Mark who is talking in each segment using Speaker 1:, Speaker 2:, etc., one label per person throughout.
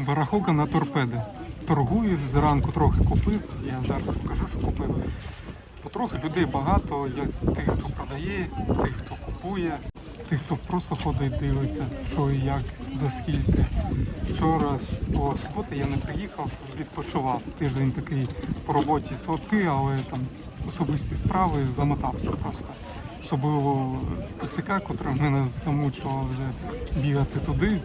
Speaker 1: Барахолка на торпеди. Торгую, зранку трохи купив, я зараз покажу, що купив. Потрохи людей багато, як тих, хто продає, тих, хто купує, тих, хто просто ходить, дивиться, що і як, за скільки. Вчора по суботи я не приїхав, відпочивав. Тиждень такий по роботі соти, але там особисті справи замотався просто. Особливо ТЦК, котра мене замучувала вже бігати туди,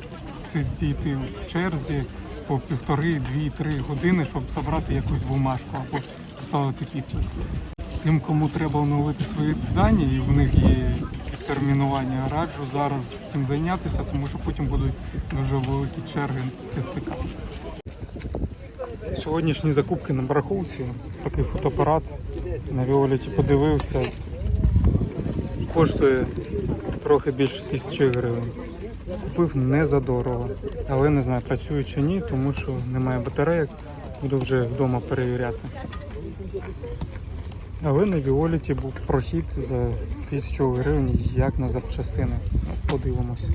Speaker 1: сидіти в черзі по півтори, дві, три години, щоб забрати якусь бумажку або поставити підпис. Тим, кому треба оновити свої дані, і в них є термінування, раджу зараз цим зайнятися, тому що потім будуть дуже великі черги ТЦК. Сьогоднішні закупки на барахолці, такий фотоапарат на Віолеті подивився, коштує трохи більше тисячі гривень. Купив не за дорого, але не знаю, працює чи ні, тому що немає батарейок, буду вже вдома перевіряти. Але на Віолеті був прохід за тисячу гривень, як на запчастини. Подивимось.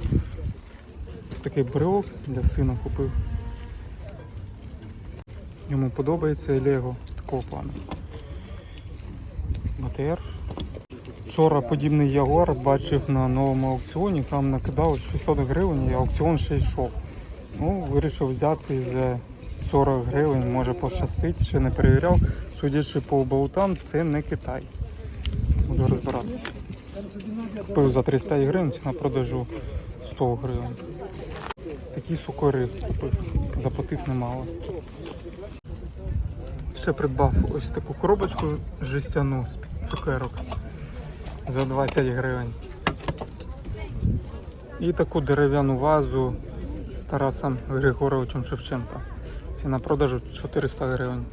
Speaker 1: Такий брелок для сина купив. Йому подобається Лего такого плану. БТР. Вчора подібний Ягуар бачив на новому аукціоні, там накидали 600 гривень і аукціон ще йшов. Ну, вирішив взяти за 40 гривень, може пощастить, ще не перевіряв. Судячи по болтам, це не Китай. Буду розбиратися. Купив за 35 гривень, ціна продажу 100 гривень. Такі сукори купив, заплатив немало. Ще придбав ось таку коробочку жестяну з-під цукерок за 20 гривень. І таку дерев'яну вазу з Тарасом Григоровичем Шевченко. Ціна продажу 400 гривень.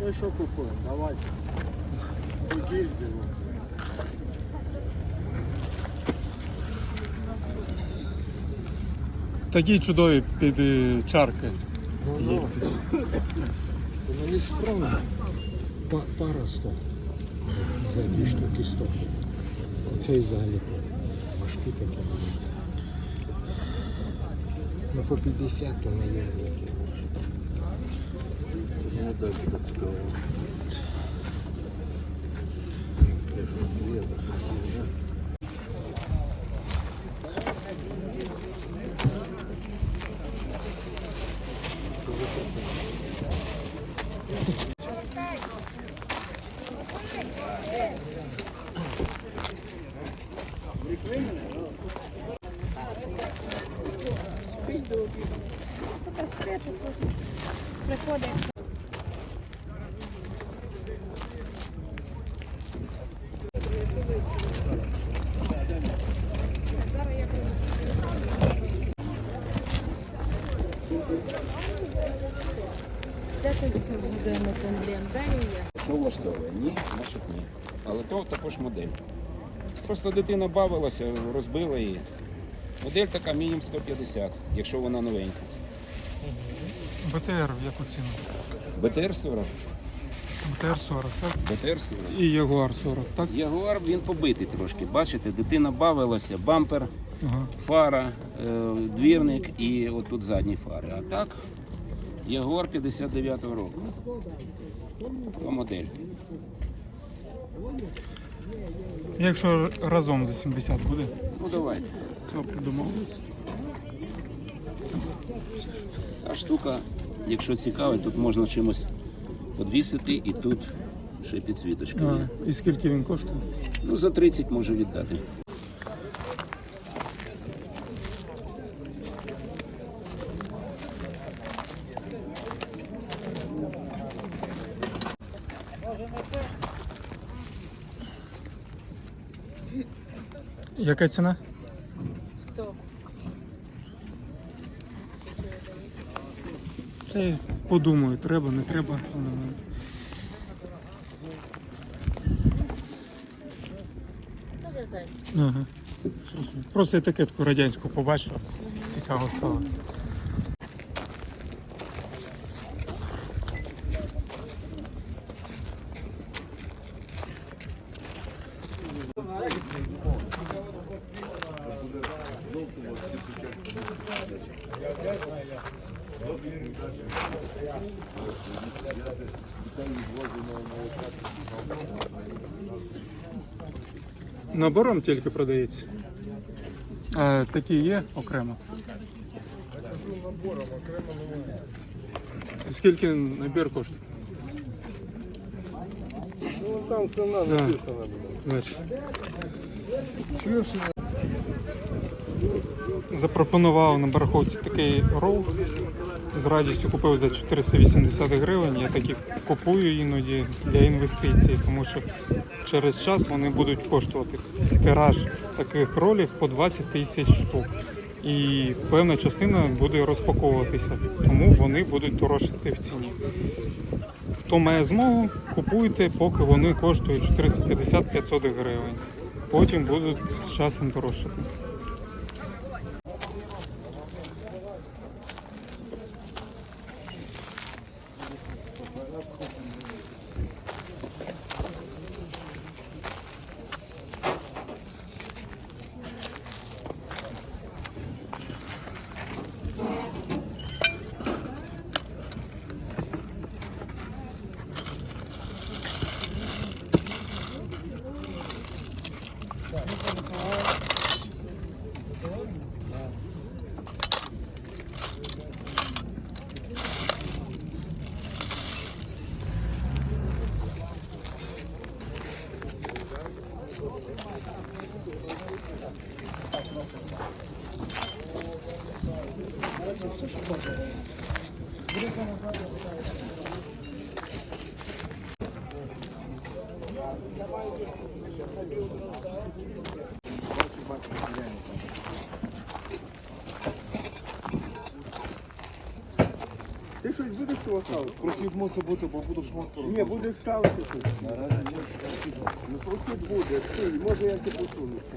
Speaker 2: Ну що купуємо? Давай. По гільзі.
Speaker 1: Такі чудові під е, чарки.
Speaker 2: Ну. Воно не справно. Па- Пара 100. За, дві штуки 100. Оце і взагалі. А штука подивиться. Ну по 50 то не є. Ну, да,
Speaker 3: Приходить.
Speaker 4: Що влаштовує? Ні, наших ні. Але то також модель. Просто дитина бавилася, розбила її. Модель така мінімум 150, якщо вона новенька.
Speaker 1: БТР в яку ціну?
Speaker 4: БТР 40.
Speaker 1: БТР 40, так?
Speaker 4: БТР 40.
Speaker 1: І Ягуар 40, так?
Speaker 4: Ягуар він побитий трошки. Бачите, дитина бавилася, бампер,
Speaker 1: Ага.
Speaker 4: фара, е, двірник і отут задні фари. А так, Ягуар 59-го року. То модель.
Speaker 1: Якщо разом за 70 буде,
Speaker 4: Ну давайте.
Speaker 1: то домовились.
Speaker 4: Та штука, якщо цікавить, тут можна чимось подвісити і тут ще підсвіточка.
Speaker 1: А, і скільки він коштує?
Speaker 4: Ну, за 30 може віддати.
Speaker 1: Яка ціна?
Speaker 3: 100.
Speaker 1: Та я подумаю, треба, не треба. Ага. Просто етикетку радянську побачив. Цікаво стало. Набором тільки продається. А такі є окремо.
Speaker 2: Набором окремо немає.
Speaker 1: Скільки набір коштує?
Speaker 2: Ну там ціна написана. Чуєш?
Speaker 1: Запропонував на бараховці такий рол. З радістю купив за 480 гривень. Я такі купую іноді для інвестицій, тому що через час вони будуть коштувати тираж таких ролів по 20 тисяч штук. І певна частина буде розпаковуватися, тому вони будуть дорожчати в ціні. Хто має змогу, купуйте, поки вони коштують 450-500 гривень. Потім будуть з часом дорожчати.
Speaker 5: Ти щось будеш того ставити?
Speaker 2: Прохід мусить бути, бо буду шмотку
Speaker 5: Ні, будеш ставити щось. Наразі Ну прохід буде. Ти, може я тебе посунуся.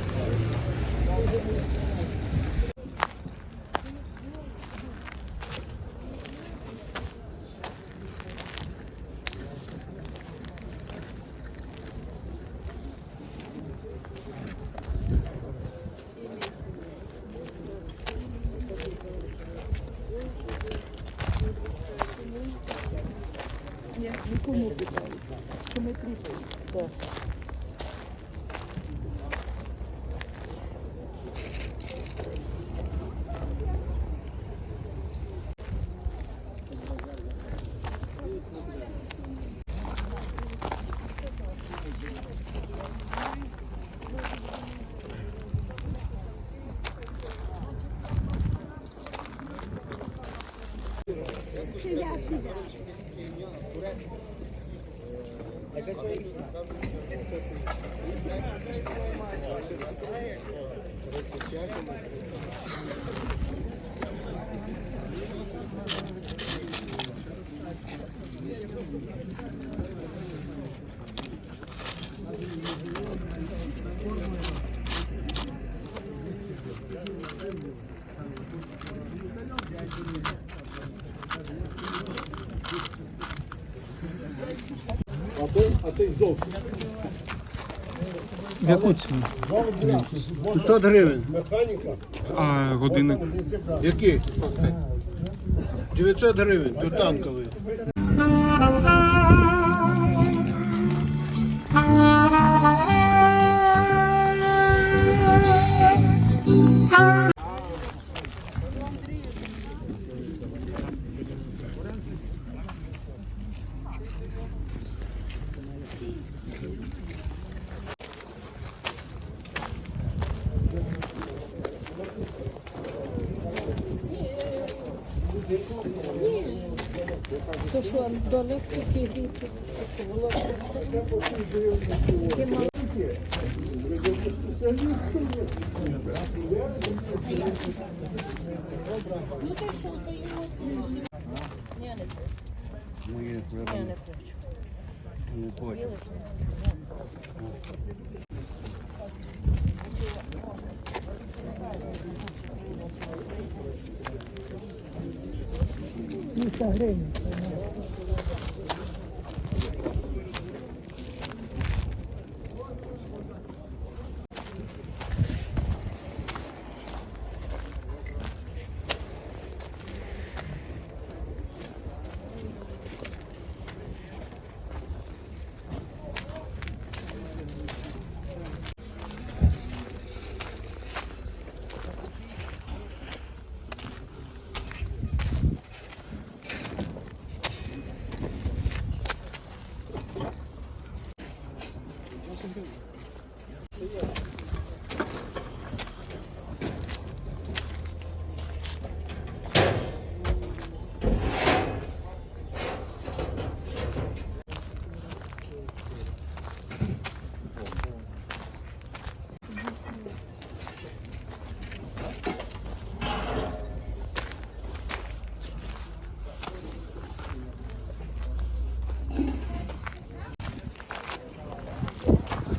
Speaker 5: 네. Yeah. 35
Speaker 2: а цей зовсім.
Speaker 1: В яку ціну?
Speaker 5: 600 гривень.
Speaker 2: Механіка?
Speaker 1: А годинник?
Speaker 5: Який? 900 гривень, до танковий.
Speaker 3: Електрики йдуть. Такі мали. Я не хочу. Я не хочу.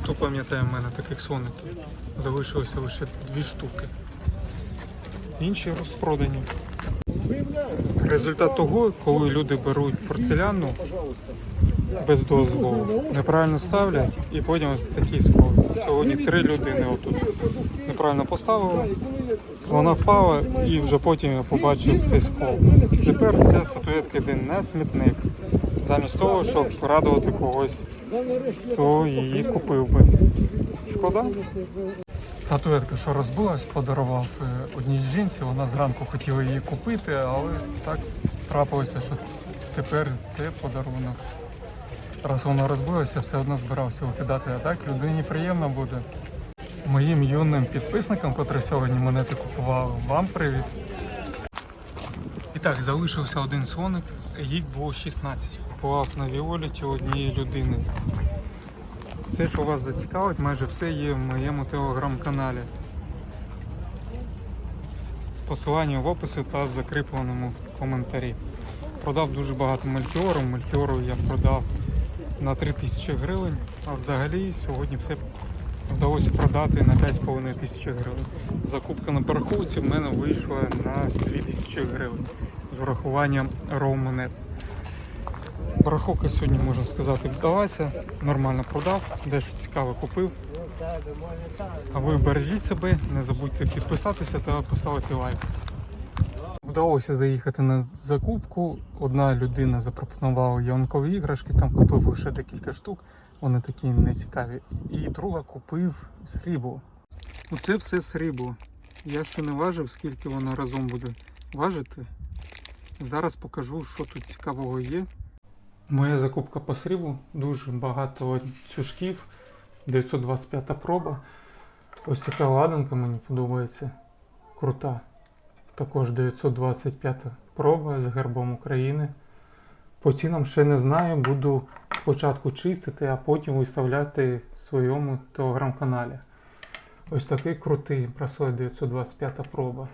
Speaker 1: Хто пам'ятає в мене таких соників? Залишилося лише дві штуки. Інші розпродані. Результат того, коли люди беруть порцеляну без дозволу, неправильно ставлять і потім ось такий скол. Сьогодні три людини отут неправильно поставили, вона впала і вже потім я побачив цей скол. Тепер ця статуетка йде на смітник. Замість того, щоб радувати когось, хто її купив би. Шкода? Статуетка, що розбилась, подарував е, одній жінці. Вона зранку хотіла її купити, але так трапилося, що тепер це подарунок. Раз вона розбилася, все одно збирався викидати, а так людині приємно буде. Моїм юним підписникам, котрі сьогодні монети купували, вам привіт. Так, залишився один соник, їх було 16. Купував на Віоліті однієї людини. Все, що вас зацікавить, майже все є в моєму телеграм-каналі. Посилання в описі та в закріпленому коментарі. Продав дуже багато мельхіору. Мельхіору я продав на 3000 гривень, а взагалі сьогодні все вдалося продати на 5,5 тисячі гривень. Закупка на параховці в мене вийшла на 2000 гривень з урахуванням роу монет. Бараховка сьогодні, можна сказати, вдалася. Нормально продав, дещо цікаве купив. А ви бережіть себе, не забудьте підписатися та поставити лайк. Вдалося заїхати на закупку. Одна людина запропонувала ялинкові іграшки, там купив лише декілька штук, вони такі нецікаві. І друга купив срібло. Оце все срібло. Я ще не важив, скільки воно разом буде важити. Зараз покажу, що тут цікавого є. Моя закупка по сріблу, дуже багато цюжків, 925 проба. Ось така ладанка мені подобається. Крута. Також 925 проба з гербом України. По цінам ще не знаю, буду спочатку чистити, а потім виставляти в своєму телеграм-каналі. Ось такий крутий браслет 925 проба.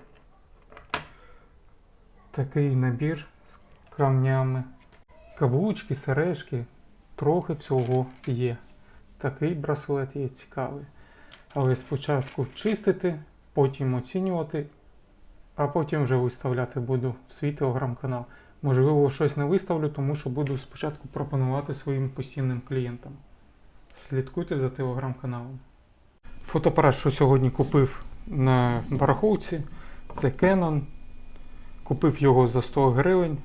Speaker 1: Такий набір з камнями. Каблучки, сережки, трохи всього є. Такий браслет є цікавий. Але спочатку чистити, потім оцінювати, а потім вже виставляти буду в свій телеграм-канал. Можливо, щось не виставлю, тому що буду спочатку пропонувати своїм постійним клієнтам. Слідкуйте за телеграм-каналом. Фотоапарат, що сьогодні купив на бараховці, це Canon. Купив його за 100 гривень,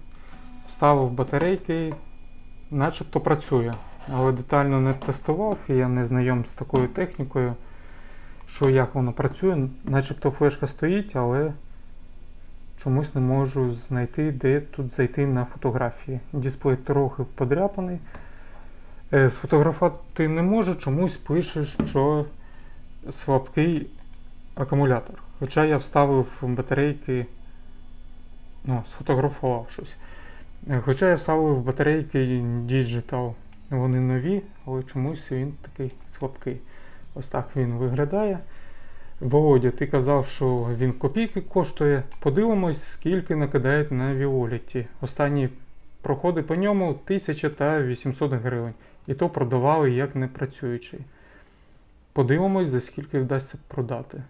Speaker 1: вставив батарейки, начебто працює. Але детально не тестував, я не знайом з такою технікою, що як воно працює. Начебто флешка стоїть, але чомусь не можу знайти, де тут зайти на фотографії. Дисплей трохи подряпаний. Е, Сфотографувати не можу, чомусь пише, що слабкий акумулятор. Хоча я вставив батарейки, ну, сфотографував щось. Е, Хоча я вставив батарейки Digital. Вони нові, але чомусь він такий слабкий. Ось так він виглядає. Володя, ти казав, що він копійки коштує. Подивимось, скільки накидають на Віоліті. Останні проходи по ньому 1000 та 800 гривень. І то продавали як непрацюючий. Подивимось, за скільки вдасться продати.